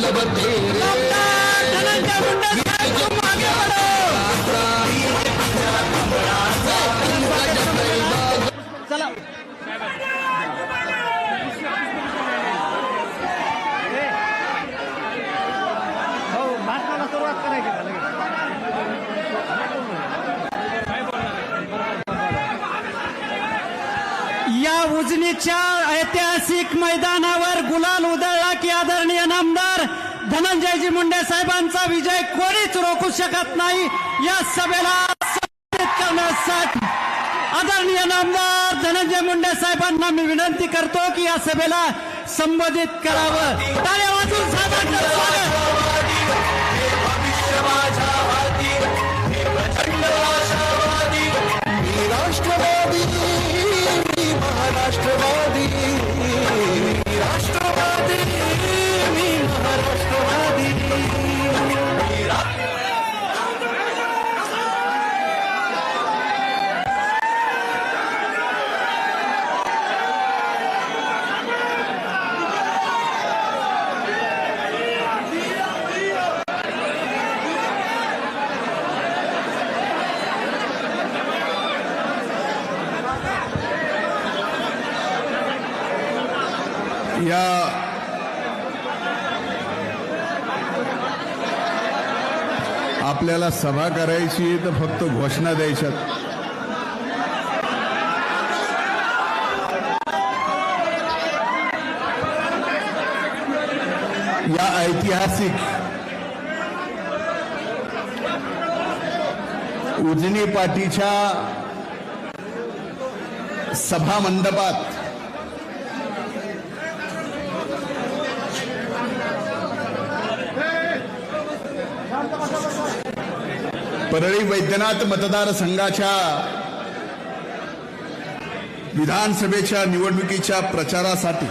மண்டபத்தேரே उजनीच्या ऐतिहासिक मैदानावर गुलाल उधळला की आदरणीय नामदार धनंजयजी मुंडे साहेबांचा विजय कोणीच रोखू शकत नाही. या सभेला संबोधित करण्यासाठी आदरणीय नामदार धनंजय मुंडे साहेबांना मी विनंती करतो की या सभेला संबोधित करावं. टाळ्या वाजून साहेबांचं मी राष्ट्रवादी या. आपल्याला सभा करायची तर फक्त घोषणा द्यायच्यात. या ऐतिहासिक उजनी पाटीच्या सभा परळी वैद्यनाथ मतदारसंघाच्या विधानसभेच्या निवडणुकीच्या प्रचारासाठी.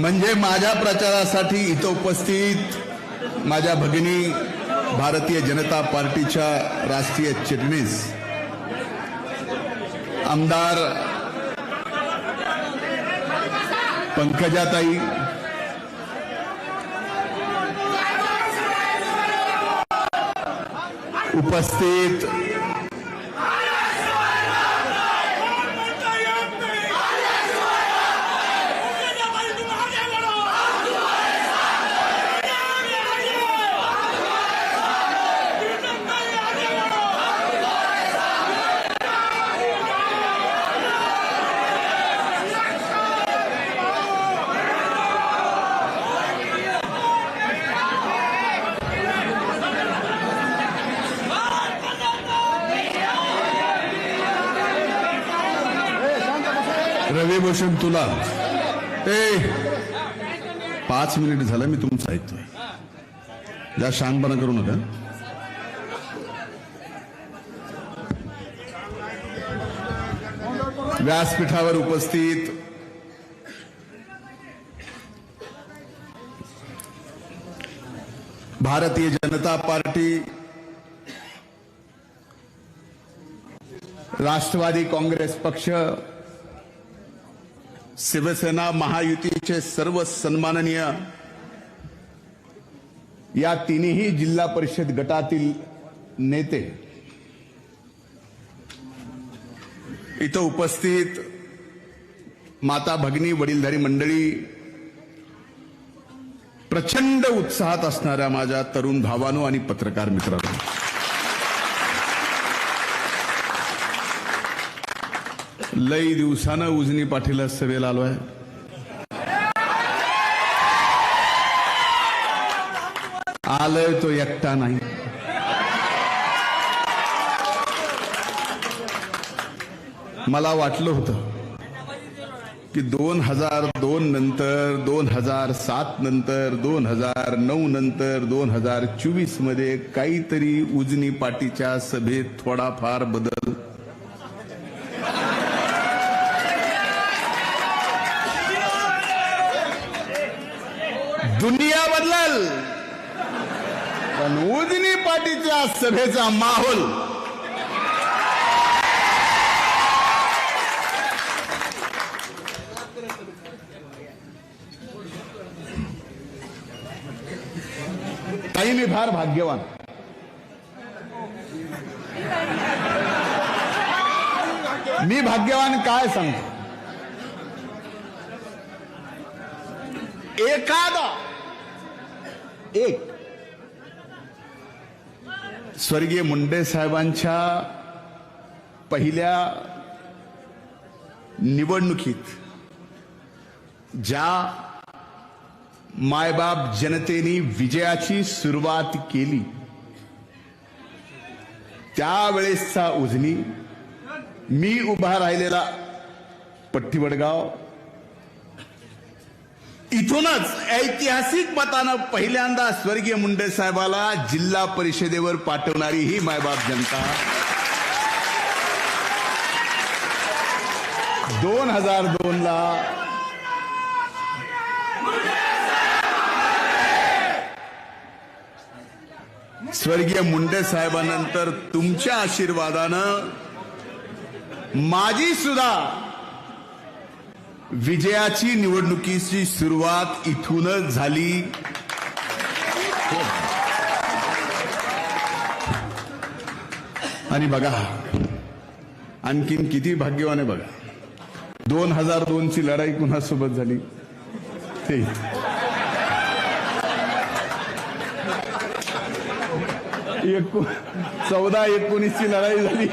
म्हणजे माझ्या प्रचारासाठी इथं उपस्थित माझ्या भगिनी भारतीय जनता पार्टीच्या राष्ट्रीय चिटणीस आमदार पंकजाताई उपस्थित रविभूषण तुला. ए पाच मिनिट झालं मी तुमचं ऐकतोय. जा शांतपणा करू नका. व्यासपीठावर उपस्थित. भारतीय जनता पार्टी. राष्ट्रवादी काँग्रेस पक्ष. शिवसेना महायुतीचे सर्व सन्माननीय या तिन्ही जिल्हा परिषद गटातील नेते इथं उपस्थित माता भगिनी वडीलधारी मंडळी प्रचंड उत्साहात असणाऱ्या माझ्या तरुण भावानो आणि पत्रकार मित्रांनो. लई दिवसानं उजनी पाठीला सभेला आहे. आलोय तो एकटा नाही. मला वाटलं होतं की दोन हजार दोन नंतर दोन हजार सात नंतर दोन हजार नऊ नंतर दोन हजार चोवीसमध्ये काहीतरी उजनी पाटीच्या सभेत थोडाफार बदल पार्टीच्या सभेचा माहोल. ताई मी फार भाग्यवान. मी भाग्यवान काय सांगतो एखादा एक स्वर्गीय मुंडे साहेबांच्या पहिल्या निवडणुकीत ज्या मायबाप जनतेने विजयाची सुरुवात केली त्यावेळेसचा उजनी मी उभा राहिलेला पट्टीवडगाव इथूनच ऐतिहासिक मतानं पहिल्यांदा स्वर्गीय मुंडे साहेबाला जिल्हा परिषदेवर पाठवणारी ही मायबाप जनता. दोन हजार दोन ला स्वर्गीय मुंडे साहेबानंतर तुमच्या आशीर्वादानं माझी सुद्धा विजयाची निवडणुकीची सुरुवात इथूनच झाली. आणि बघा आणखीन किती भाग्यवान आहे बघा. दोन हजार दोन ची लढाई कुणासोबत झाली? ते. एको चौदा एकोणीस ची लढाई झाली.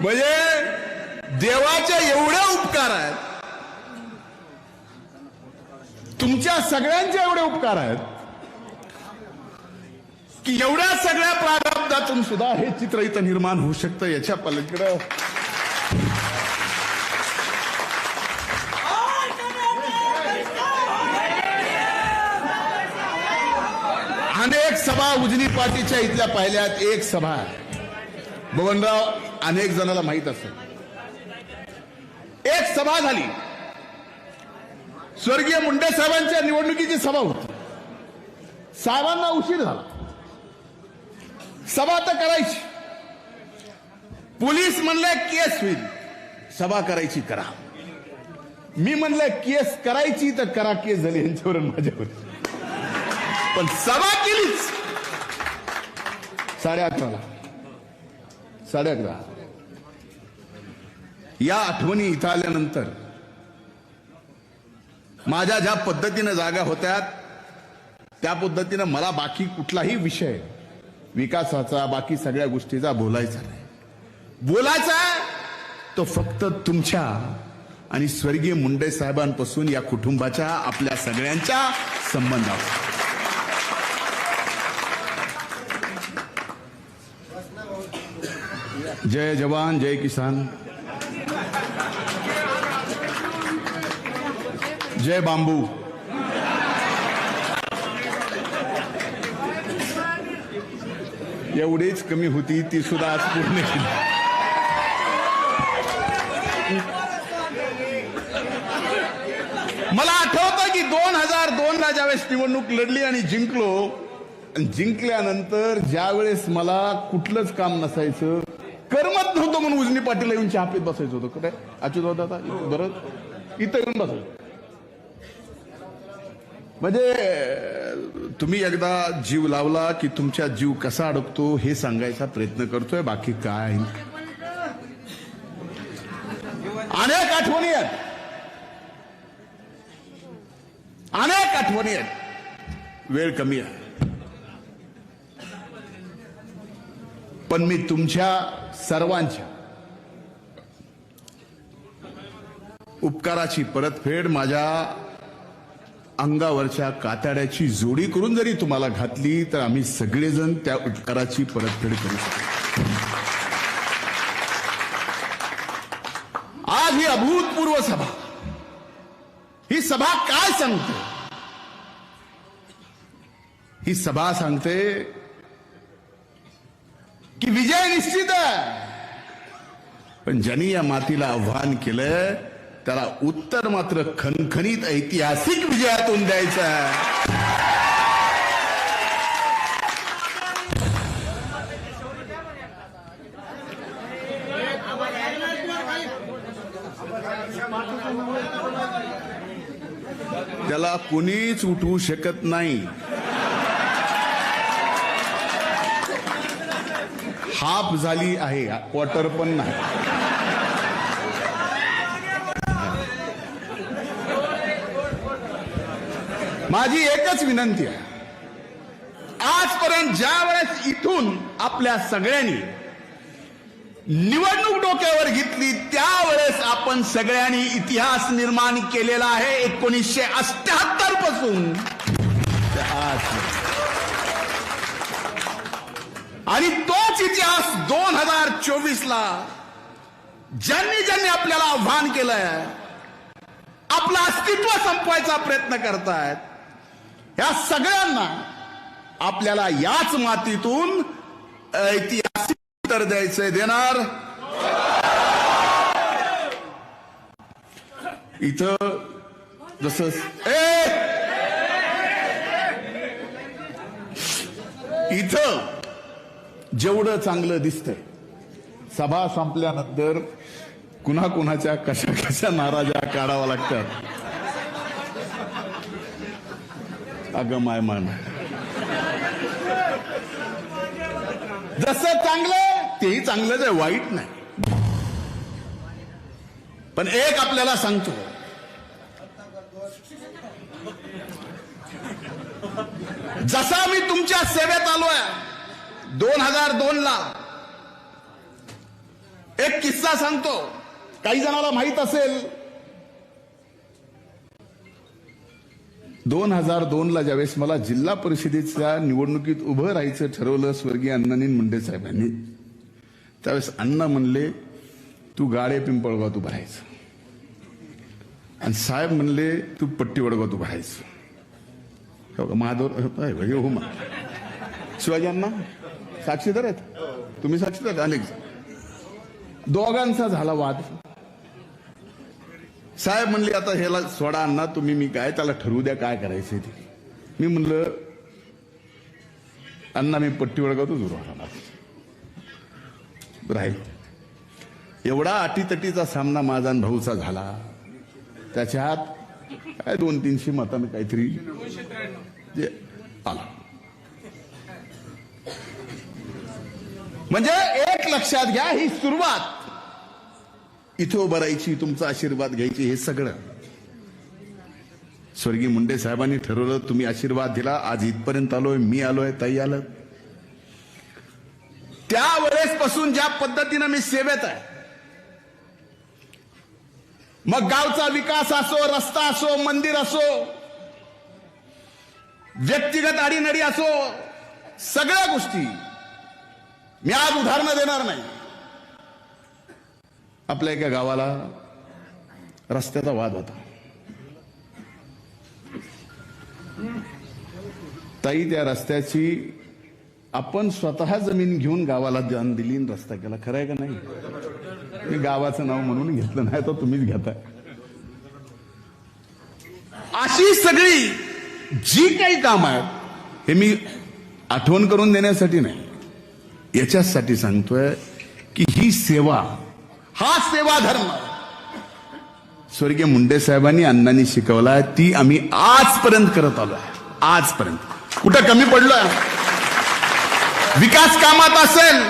म्हणजे देवाच्या एवढ्या उपकार आहेत. तुमच्या सगळ्यांचे एवढे उपकार आहेत. की एवढ्या सगळ्या प्रारब्धातून सुद्धा हे चित्र इथं निर्माण होऊ शकतं याच्या पलीकडं. अनेक सभा उजनी पार्टीच्या इथल्या पाहिल्यात एक सभा आहे. अनेक जणाला माहीत असेल. सभा झाली. स्वर्गीय मुंडे साहेबांच्या निवडणुकीची सभा होती. साहेबांना उशीर झाला. सभा तर करायची. पोलीस म्हणले केस होईल. सभा करायची करा. मी म्हणलं केस करायची तर करा. केस झाली यांच्यावर माझ्यावर. पण सभा केलीच. साडे अकराला. साडे अकरा. या आठवणी इथं आल्यानंतर माझ्या ज्या पद्धतीनं जागा होत्या त्या पद्धतीनं मला बाकी कुठलाही विषय विकासाचा बाकी सगळ्या गोष्टीचा बोलायचा नाही. बोलायचा तो फक्त तुमच्या आणि स्वर्गीय मुंडे साहेबांपासून या कुटुंबाच्या आपल्या सगळ्यांच्या संबंधावर. जय जवान जय किसान. जय बांबू. एवढीच कमी होती ती सुद्धा आज पूर्ण केली. मला आठवतं की दोन हजार दोन ला ज्यावेळेस निवडणूक लढली आणि जिंकलो आणि जिंकल्यानंतर ज्यावेळेस मला कुठलंच काम नसायचं करमत नव्हतं म्हणून उजनी पाटील येऊन चहा पीत बसायचं होतं. कुठे? अच्युत दादा बरं? इथं येऊन बसायचं. म्हणजे तुम्ही एकदा जीव लावला की तुमच्या जीव कसा अडकतो हे सांगायचा प्रयत्न करतोय बाकी काय? अनेक आठवणी आहेत. अनेक आठवणी आहेत. वेळ कमी आहे. पण मी तुमच्या सर्वांच्या उपकाराची परतफेड माझ्या अंगावरच्या कातड्याची जोडी करून जरी तुम्हाला घातली तर आम्ही सगळेजण त्या उपकाराची परतफेड करू शकतो. आज ही अभूतपूर्व सभा. ही सभा काय सांगते? ही सभा सांगते की विजय निश्चित आहे. पण ज्यांनी या मातीला आव्हान केलं त्याला उत्तर मात्र खणखणीत ऐतिहासिक विजयातून द्यायचं त्याला कुणीच उठवू शकत नाही. हाफ झाली आहे क्वार्टर पण नाही. माझी एकच विनंती आहे. आजपर्यंत ज्या वेळेस इथून आपल्या सगळ्यांनी निवडणूक डोक्यावर घेतली त्यावेळेस आपण सगळ्यांनी इतिहास निर्माण केलेला आहे एकोणीसशे अठ्याहत्तरपासून. आणि तोच इतिहास दोन हजार चोवीस ला ज्यांनी ज्यांनी आपल्याला आव्हान केलंय आपलं अस्तित्व संपवायचा प्रयत्न करतायत या सगळ्यांना आपल्याला याच मातीतून ऐतिहासिक उत्तर द्यायचंय देणार. इथं जसं ए! इथं जेवढं चांगलं दिसतंय सभा संपल्यानंतर कुणा कुणाच्या कशा कशा नाराजा काढावा लागतात. अगं माय मान. जसं चांगलं तेही चांगलंच आहे वाईट नाही. पण एक आपल्याला सांगतो. जसा मी तुमच्या सेवेत आलोय दोन हजार दोन ला एक किस्सा सांगतो. काही जणाला माहीत असेल दोन हजार दोनला ज्यावेळेस मला जिल्हा परिषदेच्या निवडणुकीत उभं राहायचं ठरवलं स्वर्गीय अण्णानी मुंडे साहेबांनी त्यावेळेस अण्णा म्हणले तू गाडे पिंपळगाव उभं राहायचं. आणि साहेब म्हणले तू पट्टी वडगावात उभं राहायचं. हो हो मा. शिवाजी अण्णा साक्षीदार आहेत? तुम्ही साक्षीदार अनेक दोघांचा झाला वाद. साहेब म्हणले आता ह्याला सोडा अण्णा तुम्ही मी काय त्याला ठरवू द्या काय करायचं ते. मी म्हणलं अण्णा मी पट्टी वळगावतो उभा राहणार. राहील. एवढा अटीतटीचा सामना माझा भाऊचा झाला. त्याच्यात काय दोन तीनशे मतानं काहीतरी जे आला. म्हणजे एक लक्षात घ्या ही सुरुवात. इथं उभारायची तुमचा आशीर्वाद घ्यायची हे सगळं. स्वर्गीय मुंडे साहेबांनी ठरवलं तुम्ही आशीर्वाद दिला आज इथपर्यंत आलोय मी आलोय ताई आलं. त्यावेळेस पासून ज्या पद्धतीनं मी सेवेत आहे मग गावचा विकास असो रस्ता असो मंदिर असो व्यक्तिगत आडीनडी असो सगळ्या गोष्टी मी आज उदाहरणं देणार नाही. आपल्या एका गावाला रस्त्याचा वाद होता. ताई त्या रस्त्याची आपण स्वतः जमीन घेऊन गावाला दान दिली रस्ता केला. खरं आहे का नाही? मी गावाचं नाव म्हणून घेतलं नाही तर तुम्हीच घेताय अशी सगळी जी काही काम आहेत हे मी आठवण करून देण्यासाठी नाही. याच्यासाठी सांगतोय की ही सेवा हा सेवा धर्म. स्वर्गीय मुंडे साहेबांनी अण्णांनी शिकवलाय ती आम्ही आजपर्यंत करत आलो आहे आजपर्यंत. कुठं कमी पडलोय? विकास कामात असेल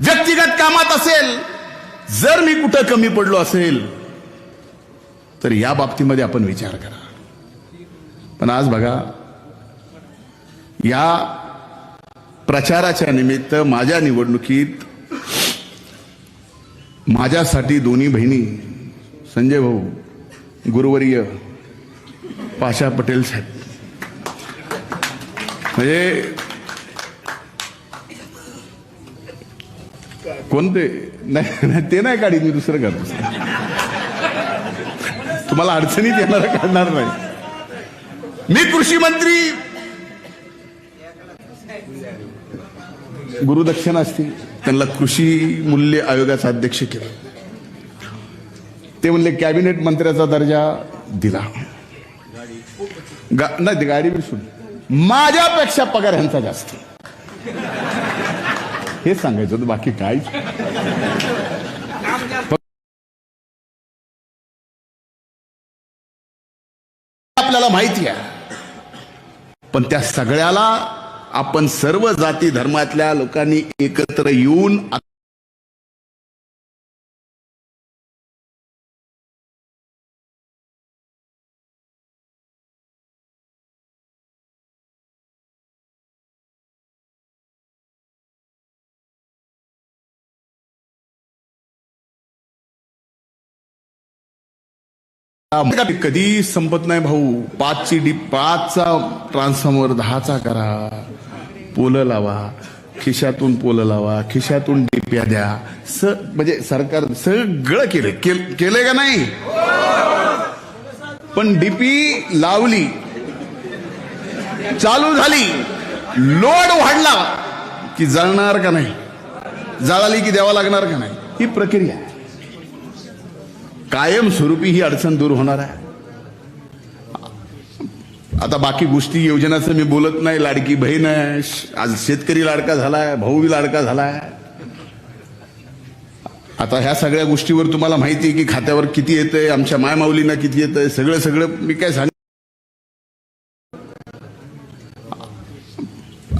व्यक्तिगत कामात असेल जर मी कुठं कमी पडलो असेल तर या बाबतीमध्ये आपण विचार करा. पण आज बघा या प्रचाराच्या निमित्त माझ्या निवडणुकीत माझ्यासाठी दोन्ही बहिणी संजय भाऊ गुरुवर्य पाशा पटेल साहेब. म्हणजे कोणते? नाही ते नाही काढीत मी दुसरं करतो तुम्हाला अडचणीत येणार काढणार नाही. मी कृषी मंत्री. गुरुदक्षिणा असतील. त्यांना कृषी मूल्य आयोगाचं अध्यक्ष केलं. ते म्हणले कॅबिनेट मंत्र्याचा दर्जा दिला. गा- नाही गाडी बी सोडली माझ्यापेक्षा पगार ह्यांचा जास्त. हे सांगायचं होतं बाकी काय? आपल्याला माहिती आहे. पण त्या सगळ्याला आपण सर्व जाती धर्मातल्या लोकांनी एकत्र येऊन कधी संपत नाही भाऊ. पाचची डी पाचचा ट्रान्सफॉर्मर दहाचा करा. पोलं लावा. खिशातून पोलं लावा. खिशातून डिप्या द्या. स म्हणजे सरकार सगळं केलं. केल- केलंय का नाही? पण डीपी लावली. चालू झाली. लोड वाढला. की जळणार का नाही? जळाली की द्यावा लागणार का नाही? ही प्रक्रिया कायमस्वरूपी ही अडचण दूर होणार आहे. आता बाकी गोष्टी योजनाचं मी बोलत नाही लाडकी बहीण आहे आज शेतकरी लाडका झालाय भाऊ लाडका झालाय. आता ह्या सगळ्या गोष्टीवर तुम्हाला माहिती आहे की खात्यावर किती येतंय आमच्या मायमाऊलींना किती येतंय सगळं सगळं मी काय सांग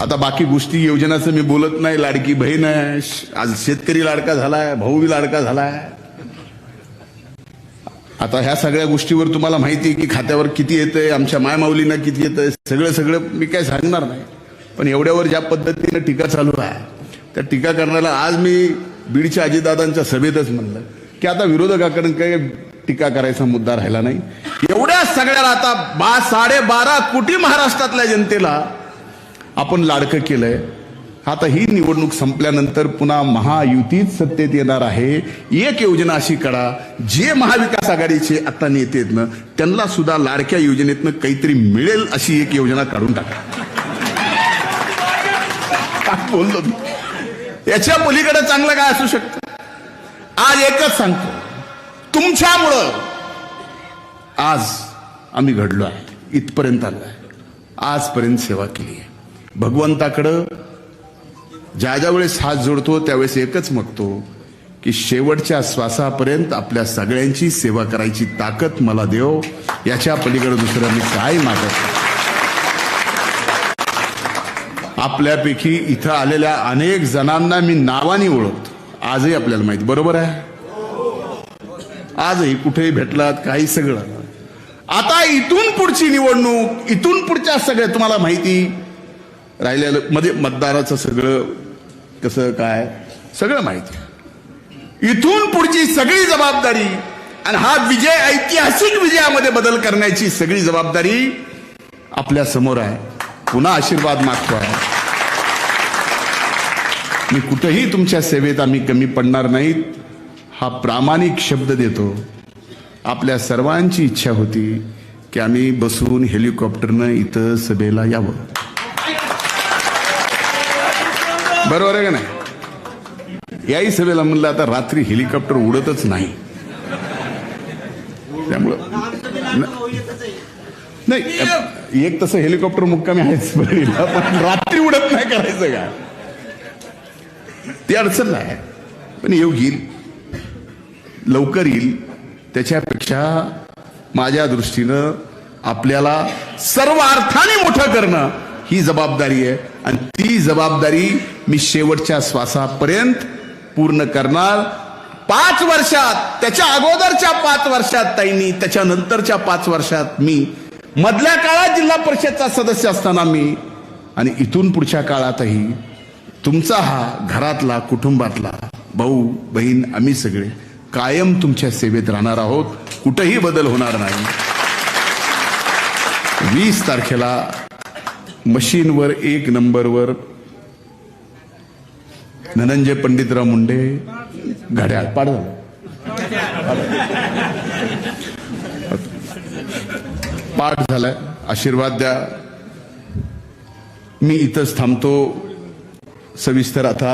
आता बाकी गोष्टी योजनाचं मी बोलत नाही लाडकी बहीण आहे आज शेतकरी लाडका झालाय भाऊ लाडका झालाय. आता ह्या सगळ्या गोष्टीवर तुम्हाला माहिती आहे की खात्यावर किती येतंय आमच्या मायमाऊलींना किती येतंय सगळं सगळं मी काय सांगणार नाही. पण एवढ्यावर ज्या पद्धतीनं टीका चालू आहे त्या टीका करण्याला आज मी बीडच्या अजितदादांच्या सभेतच म्हणलं की आता विरोधकाकडून काही टीका करायचा मुद्दा राहिला नाही. एवढ्या सगळ्याला आता बा साडेबारा कोटी महाराष्ट्रातल्या जनतेला आपण लाडकं केलंय. आता ही निवडणूक संपल्यानंतर पुन्हा महायुतीत सत्तेत येणार आहे. एक योजना अशी करा जे महाविकास आघाडीचे आता नेते आहेत ना त्यांना सुद्धा लाडक्या योजनेतनं काहीतरी मिळेल अशी एक योजना काढून टाका. काय बोललो याच्या पलीकडे चांगलं काय असू शकतं? आज एकच सांगतो. तुमच्यामुळं आज आम्ही घडलो आहे इथपर्यंत आलो आहे आजपर्यंत सेवा केली आहे भगवंताकडं ज्या ज्या वेळेस हात जोडतो त्यावेळेस एकच मागतो की शेवटच्या श्वासापर्यंत आपल्या सगळ्यांची सेवा करायची ताकद मला देव याच्या पलीकडे दुसरं मी काय मागत आपल्यापैकी इथं आलेल्या अनेक जणांना मी नावाने ओळखतो. आजही आपल्याला माहिती बरोबर आहे? आजही कुठेही भेटलात काही सगळं. आता इथून पुढची निवडणूक इथून पुढच्या सगळ्या तुम्हाला माहिती राहिलेलं मध्ये मतदाराचं सगळं कसं काय? सगळं माहिती. इथून पुढची सगळी जबाबदारी आणि हा विजय ऐतिहासिक विजयामध्ये बदल करण्याची सगळी जबाबदारी आपल्यासमोर आहे. पुन्हा आशीर्वाद मागतो आहे. मी कुठेही तुमच्या सेवेत आम्ही कमी पडणार नाहीत. हा प्रामाणिक शब्द देतो. आपल्या सर्वांची इच्छा होती की आम्ही बसून हेलिकॉप्टरनं इथं सभेला यावं. बरोबर आहे का नाही? याही सभेला म्हणलं आता रात्री हेलिकॉप्टर उडतच नाही. त्यामुळं नाही एक तसं हेलिकॉप्टर मुक्कामी आहेच बरीला पण रात्री उडत नाही करायचं का? ती अडचण नाही पण येऊ येईल. लवकर येईल. त्याच्यापेक्षा माझ्या दृष्टीनं आपल्याला सर्व अर्थाने मोठं करणं ही जबाबदारी आहे. आणि ती जबाबदारी मी शेवटच्या श्वासापर्यंत पूर्ण करणार. पाच वर्षात त्याच्या अगोदरच्या पाच वर्षात ताईंनी त्याच्यानंतरच्या पाच वर्षात मी मधल्या काळात जिल्हा परिषदचा सदस्य असताना मी आणि इथून पुढच्या काळातही तुमचा हा घरातला कुटुंबातला भाऊ बहीण आम्ही सगळे कायम तुमच्या सेवेत राहणार आहोत. कुठेही बदल होणार नाही. वीस तारखेला मशीनवर एक नंबरवर धनंजय पंडितराव मुंडे घड्याळ पाड झालं. पाठ झालाय. आशीर्वाद द्या. मी इथंच थांबतो. सविस्तर आता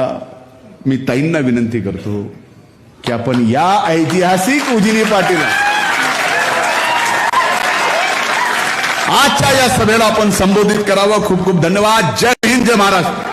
मी ताईंना विनंती करतो की आपण या ऐतिहासिक उजिनी पाटील. आजच्या या सभेला आपण संबोधित करावं. खूप खूप धन्यवाद. जय हिंद जय महाराष्ट्र.